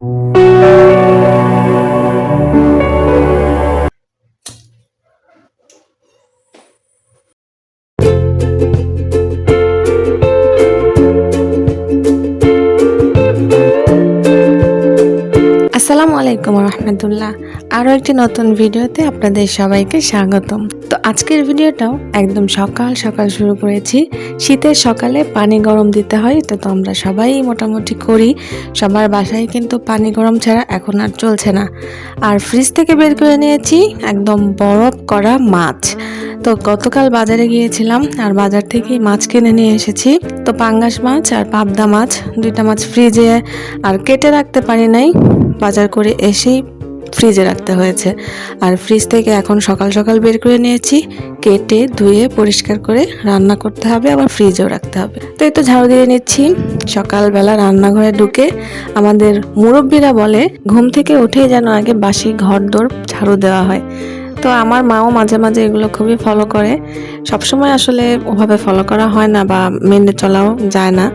আসসালামু আলাইকুম রহমতুল্লাহ। আরও একটি নতুন ভিডিওতে আপনাদের সবাইকে স্বাগতম। তো আজকের ভিডিওটাও একদম সকাল সকাল শুরু করেছি। শীতের সকালে পানি গরম দিতে হয়, এটা তো আমরা সবাই মোটামুটি করি। সবার বাসায় কিন্তু পানি গরম ছাড়া এখন আর চলছে না। আর ফ্রিজ থেকে বের করে নিয়েছি একদম বরফ করা মাছ। তো গতকাল বাজারে গিয়েছিলাম আর বাজার থেকেই মাছ কিনে নিয়ে এসেছি। তো পাঙ্গাস মাছ আর পাবদা মাছ, দুইটা মাছ ফ্রিজে আর কেটে রাখতে পারি নাই। বাজার করে এসেই ফ্রিজে রাখতে হয়েছে। আর ফ্রিজ থেকে এখন সকাল সকাল বের করে নিয়েছি, কেটে ধুয়ে পরিষ্কার করে রান্না করতে হবে, আবার ফ্রিজেও রাখতে হবে। তো এই তো ঝাড়ু দিয়ে নিচ্ছি। সকালবেলা রান্নাঘরে ঢুকে আমাদের মুরব্বীরা বলে, ঘুম থেকে উঠেই যেন আগে বাসি ঘর দোর ঝাড়ু দেওয়া হয়। তো আমার মাও মাঝে মাঝে এগুলো খুবই ফলো করে। সবসময় আসলে ওভাবে ফলো করা হয় না বা মেনে চলাও যায় না।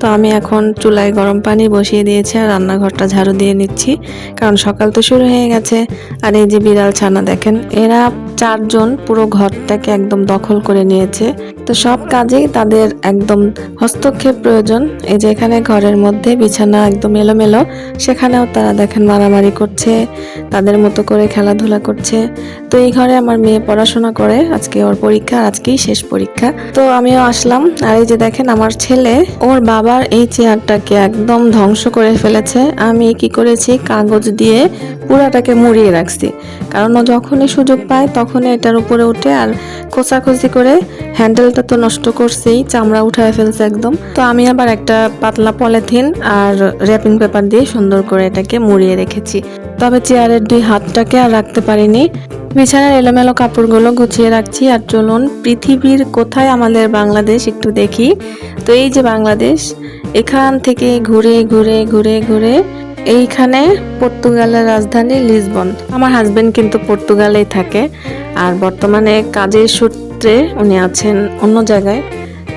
তো আমি এখন চুলায় গরম পানি বসিয়ে দিয়েছি আর রান্নাঘরটা ঝাড়ু দিয়ে নিচ্ছি। কারণ সকাল তো শুরু হয়ে গেছে। আর এই যে বিড়াল ছানা দেখেন, এরা চারজন পুরো ঘরটাকে একদম দখল করে নিয়েছে। তো সব কাজেই তাদের একদম হস্তক্ষেপ প্রয়োজন। এই যে এখানে ঘরের মধ্যে বিছানা একদম এলোমেলো, সেখানেও তারা দেখেন মারামারি করছে, তাদের মতো করে খেলাধুলা করছে। তো এই ঘরে আমার মেয়ে পড়াশোনা করে, আজকে ওর পরীক্ষা আজকেই শেষ পরীক্ষা। তো আমিও আসলাম, আর এই যে দেখেন আমার ছেলে, ওর বাবার এই চেয়ারটাকে একদম ধ্বংস করে ফেলেছে। আমি কি করেছি? কাগজ দিয়ে পুরাটাকে মুড়িয়ে রাখছি। কারণ ও যখনই সুযোগ পায় তখনই এটার উপরে উঠে আর খোঁচাখুচি করে হ্যান্ডেলটা তো নষ্ট করছেই, চামড়া উঠায় ফেলছে একদম। তো আমি আবার একটা পাতলা পলিথিন আর র্যাপিং পেপার দিয়ে সুন্দর করে এটাকে মুড়িয়ে রেখেছি। তবে চেয়ারের দুই হাতটাকে আর রাখতে পারিনি। বিছানার এলোমেলো কাপড়গুলো গুছিয়ে রাখছি আর চলুন পৃথিবীর কোথায় আমাদের বাংলাদেশ একটু দেখি। তো এই যে বাংলাদেশ, এখান থেকে ঘুরে ঘুরে ঘুরে ঘুরে এইখানে পর্তুগালের রাজধানী লিসবন। আমার হাজবেন্ড কিন্তু পর্তুগালেই থাকে আর বর্তমানে কাজের সূত্রে উনি আছেন অন্য জায়গায়।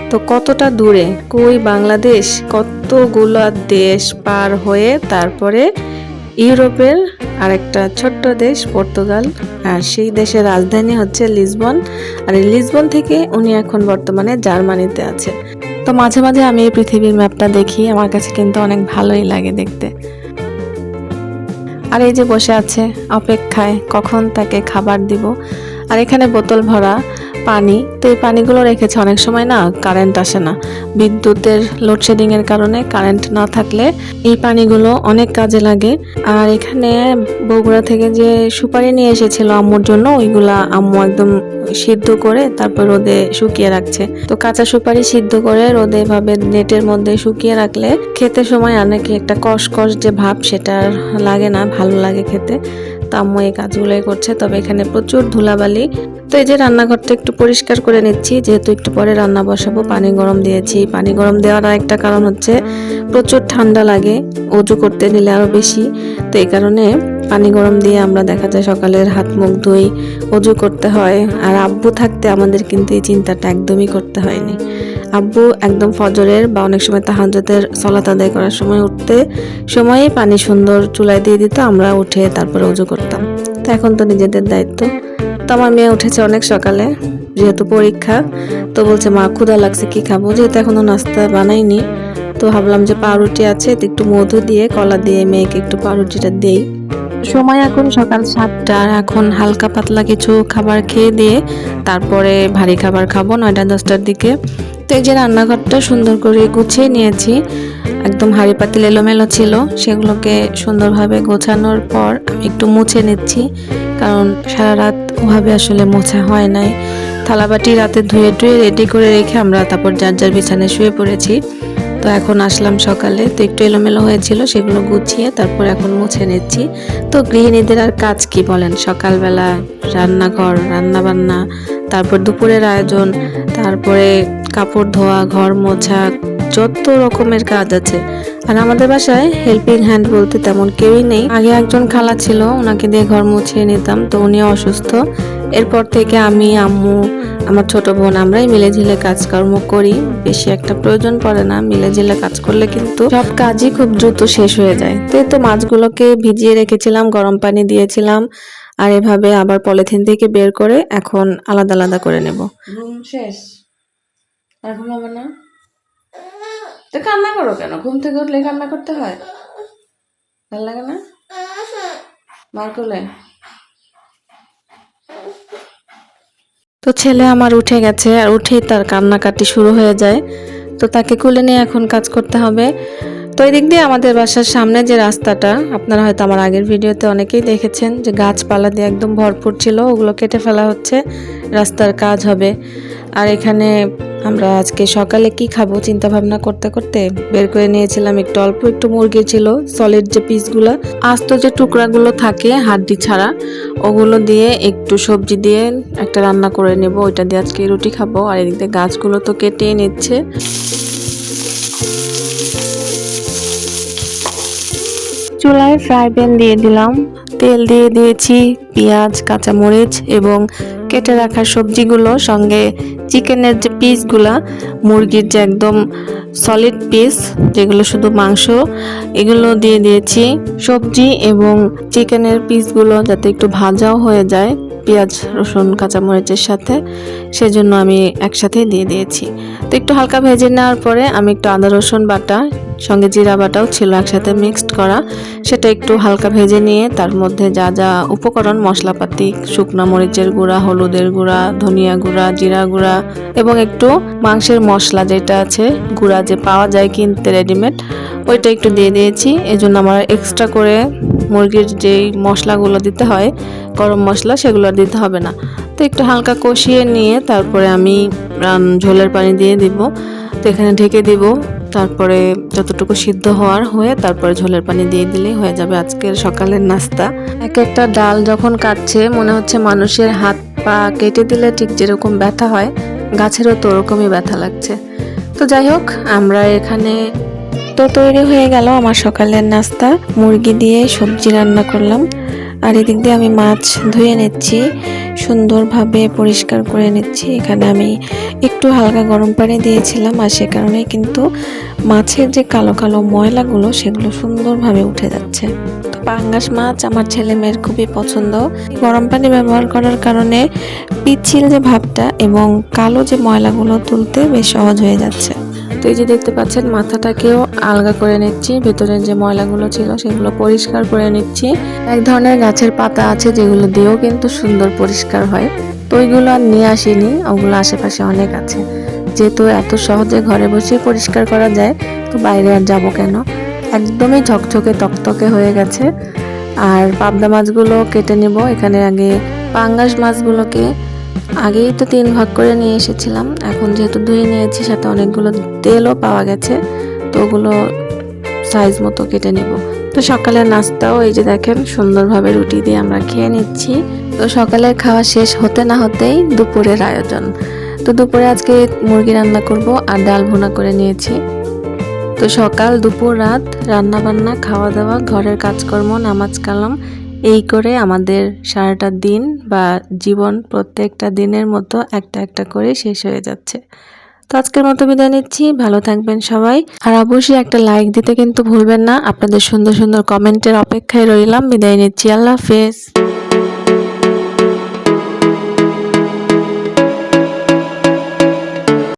তো কতটা দূরে? কই বাংলাদেশ? কতগুলো দেশ পার হয়ে তারপরে ইউরোপের আরেকটা ছোট্ট দেশ পর্তুগাল। আর সেই দেশের রাজধানী হচ্ছে লিসবন। আর এই লিসবন থেকে উনি এখন বর্তমানে জার্মানিতে আছে। তো মাঝে মাঝে আমি এই পৃথিবীর ম্যাপটা দেখি, আমার কাছে কিন্তু অনেক ভালোই লাগে দেখতে। আর এই যে বসে আছে অপেক্ষায় কখন তাকে খাবার দিব? আর এখানে বোতল ভরা পানি, তো এই পানিগুলো রেখেছে অনেক সময় না কারেন্ট আসে না। বিদ্যুতের লোডশেডিং এর কারণে কারেন্ট না থাকলে এই পানিগুলো অনেক কাজে লাগে। আর এখানে বগুড়া থেকে যে সুপারি নিয়ে এসেছিল আম্মুর জন্য, ওইগুলা আম্মু একদম সিদ্ধ করে তারপর রোদে শুকিয়ে রাখছে। তো কাঁচা সুপারি সিদ্ধ করে রোদে এভাবে নেটের মধ্যে শুকিয়ে রাখলে খেতে সময় অনেকে একটা কষ কষ যে ভাব, সেটা লাগে না, ভালো লাগে খেতে। তো আম্মু এই কাজগুলোই করছে, তবে এখানে প্রচুর ধুলাবালি। তো এই যে রান্নাঘরটা একটু পরিষ্কার করে নিচ্ছি, যেহেতু একটু পরে রান্না বসাবো, পানি গরম দিয়েছি। পানি গরম দেওয়ার একটা কারণ হচ্ছে প্রচুর ঠান্ডা লাগে অজু করতে নিলে আরও বেশি। তো এই কারণে পানি গরম দিয়ে আমরা দেখা যায় সকালের হাত মুখ ধুই অজু করতে হয়। আর আব্বু থাকতে আমাদের কিন্তু এই চিন্তাটা একদমই করতে হয়নি। আব্বু একদম ফজরের বা অনেক সময় তাহাজতের সলাত আদায় করার সময় উঠতে সময়ই পানি সুন্দর চুলায় দিয়ে দিত, আমরা উঠে তারপরে অজু করতাম। তো এখন তো নিজেদের দায়িত্ব। তো আমার মেয়ে উঠেছে অনেক সকালে, যেহেতু পরীক্ষা, তো বলছে, মা, ক্ষুধা লাগছে, কি খাব? যেহেতু এখনও নাস্তা বানাইনি, তো ভাবলাম যে পাউরুটি আছে, তো একটু মধু দিয়ে, কলা দিয়ে মেয়েকে একটু পাউরুটিটা দেই। সময় এখন সকাল সাতটা এখন হালকা পাতলা কিছু খাবার খেয়ে দিয়ে তারপরে ভারী খাবার খাব, নয়টা দশটার দিকে। তো এই যে রান্নাঘরটা সুন্দর করে গুছিয়ে নিয়েছি, একদম হাঁড়ি পাতিল এলোমেলো ছিল, সেগুলোকে সুন্দরভাবে গোছানোর পর আমি একটু মুছে নিচ্ছি, কারণ সারা রাত ওভাবে আসলে মোছা হয় নাই। থালাবাটি রাতে ধুয়ে টুয়ে রেডি করে রেখে আমরা তারপর যার যার বিছানায় শুয়ে পড়েছি। তো এখন আসলাম সকালে, তো একটু এলোমেলো হয়েছিল, সেগুলো গুছিয়ে তারপর এখন মুছে নিচ্ছি। তো গৃহিণীদের আর কাজ কি বলেন? সকালবেলা রান্নাঘর রান্না বান্না তারপর দুপুরের আয়োজন, তারপরে কাপড় ধোয়া, ঘর মোছা, যত রকমের কাজ আছে। আর আমাদের বাসায় হেল্পিং হ্যান্ড বলতে তেমন কেউই নেই। আগে একজন খালা ছিল, ওনাকে দিয়ে ঘর মুছিয়ে নিতাম, তো উনি অসুস্থ। এরপর থেকে আমি, আম্মু, আমার ছোট বোন, আমরাই মিলে ঝিলে কাজকর্ম করি। বেশি একটা প্রয়োজন পড়ে না মিলে ঝিলে কাজ করলে কিন্তু সব কাজই খুব দ্রুত শেষ হয়ে যায়। তো এই তো মাছগুলোকে ভিজিয়ে রেখেছিলাম, গরম পানি দিয়েছিলাম। আর এভাবে আবার পলিথিন থেকে বের করে এখন আলাদা আলাদা করে নেব। শেষ। আর ঘুমাবো না? তো কান্না করো কেন? ঘুম থেকে উঠলে কান্না করতে হয়? ভালো লাগে না? মার কোলে তো ছেলে আমার উঠে গেছে আর উঠেই তার কান্নাকাটি শুরু হয়ে যায়। তো তাকে কোলে নিয়ে এখন কাজ করতে হবে। তো এই দিক দিয়ে আমাদের বাসার সামনে যে রাস্তাটা, আপনারা হয়তো আমার আগের ভিডিওতে অনেকেই দেখেছেন যে গাছপালা দিয়ে একদম ভরপুর ছিল, ওগুলো কেটে ফেলা হচ্ছে, রাস্তার কাজ হবে। আর এখানে আমরা আজকে সকালে কি খাব চিন্তা ভাবনা করতে করতে বের করে নিয়েছিলাম, একটু অল্প একটু মুরগি ছিল সলিড যে পিসগুলো, আস্ত যে টুকরাগুলো থাকে হাড্ডি ছাড়া, ওগুলো দিয়ে একটু সবজি দিয়ে একটা রান্না করে নেব, ওইটা দিয়ে আজকে রুটি খাব। আর এদিক দিয়ে গাছগুলো তো কেটে নিচ্ছে। চুলায় ফ্রাই প্যান দিয়ে দিলাম। তেল দিয়ে দিয়েছি পেঁয়াজ, কাঁচামরিচ এবং কেটে রাখা সবজিগুলো। সঙ্গে চিকেনের যে পিসগুলা, মুরগির যে একদম সলিড পিস যেগুলো শুধু মাংস, এগুলো দিয়ে দিয়েছি। সবজি এবং চিকেনের পিসগুলো যাতে একটু ভাজাও হয়ে যায়, পেঁয়াজ, রসুন, কাঁচামরিচের সাথে, সেজন্য আমি একসাথেই দিয়ে দিয়েছি। তো একটু হালকা ভেজে নেওয়ার পরে আমি একটু আদা, রসুন বাটা সঙ্গে জিরা বাটাও ছিল একসাথে মিক্সড করা। সেটা একটু হালকা ভেজে নিয়ে তার মধ্যে যা যা উপকরণ, মশলাপাতি, শুকনো মরিচের গুঁড়া, হলুদের গুঁড়া, ধনিয়া গুঁড়া, জিরা গুঁড়া এবং একটু মাংসের মশলা যেটা আছে, গুঁড়া যে পাওয়া যায় কিনতে রেডিমেড, ওইটা একটু দিয়ে দিয়েছি। এই জন্য আমার এক্সট্রা করে মুরগির যেই মশলাগুলো দিতে হয়, গরম মশলা, সেগুলো দিতে হবে না। তো একটু হালকা কষিয়ে নিয়ে তারপরে আমি, ঝোলের পানি দিয়ে দিব। তো এখানে ঢেকে দিব। তারপরে যতটুকু সিদ্ধ হওয়ার হয়ে তারপরে ঝোলের পানি দিয়ে দিলেই হয়ে যাবে আজকের সকালের নাস্তা। এক একটা ডাল যখন কাটছে, মনে হচ্ছে মানুষের হাত পা কেটে দিলে ঠিক যেরকম ব্যথা হয়, গাছেরও তো ওরকমই ব্যথা লাগছে। তো যাই হোক, আমরা এখানে তো তৈরি হয়ে গেল আমার সকালের নাস্তা। মুরগি দিয়ে সবজি রান্না করলাম। আর এদিক দিয়ে আমি মাছ ধুয়ে নিচ্ছি, সুন্দরভাবে পরিষ্কার করে নিচ্ছি। এখানে আমি একটু হালকা গরম পানি দিয়েছিলাম আর সে কারণে কিন্তু মাছের যে কালো কালো ময়লাগুলো, সেগুলো সুন্দরভাবে উঠে যাচ্ছে। তো পাঙ্গাস মাছ আমার ছেলে মেয়ের খুবই পছন্দ। গরম পানি ব্যবহার করার কারণে পিচ্ছিল যে ভাবটা এবং কালো যে ময়লাগুলো তুলতে বেশ সহজ হয়ে যাচ্ছে। তো এই যে দেখতে পাচ্ছেন, মাথাটাকেও আলগা করে নিচ্ছি। ভেতরের যে ময়লাগুলো ছিল সেগুলো পরিষ্কার করে নিচ্ছি। এক ধরনের গাছের পাতা আছে যেগুলো দিয়েও কিন্তু সুন্দর পরিষ্কার হয়। তো ওইগুলো আর নিয়ে আসিনি, ওগুলো আশেপাশে অনেক আছে। যেহেতু এত সহজে ঘরে বসে পরিষ্কার করা যায়, তো বাইরে আর যাব কেন? একদমই ঝকঝকে তকতকে হয়ে গেছে। আর পাবদা মাছগুলো কেটে নেব। এখানে আগে পাঙ্গাস মাছগুলোকে আগেই তো তিন ভাগ করে নিয়ে এসেছিলাম। এখন যেহেতু ধুয়ে নিয়েছি, সাথে অনেকগুলো তেলও পাওয়া গেছে, তো ওগুলো সাইজ মতো কেটে নিব। তো সকালের নাস্তাও এই যে দেখেন, সুন্দরভাবে রুটি দিয়ে আমরা খেয়ে নিচ্ছি। তো সকালের খাওয়া শেষ হতে না হতেই দুপুরের আয়োজন। তো দুপুরে আজকে মুরগি রান্না করব আর ডাল ভুনা করে নিয়েছি। তো সকাল, দুপুর, রাত রান্না বান্না খাওয়া দাওয়া, ঘরের কাজকর্ম, নামাজ কালাম এই করে আমাদের সারাটা দিন বা জীবন প্রত্যেকটা দিনের মতো একটা একটা করে শেষ হয়ে যাচ্ছে। তো আজকের মতো বিদায় নিচ্ছি। ভালো থাকবেন সবাই। আর অবশ্যই একটা লাইক দিতে কিন্তু ভুলবেন না। আপনাদের সুন্দর সুন্দর কমেন্টের অপেক্ষায় রইলাম। বিদায় নিচ্ছি। আল্লাহ হাফেজ।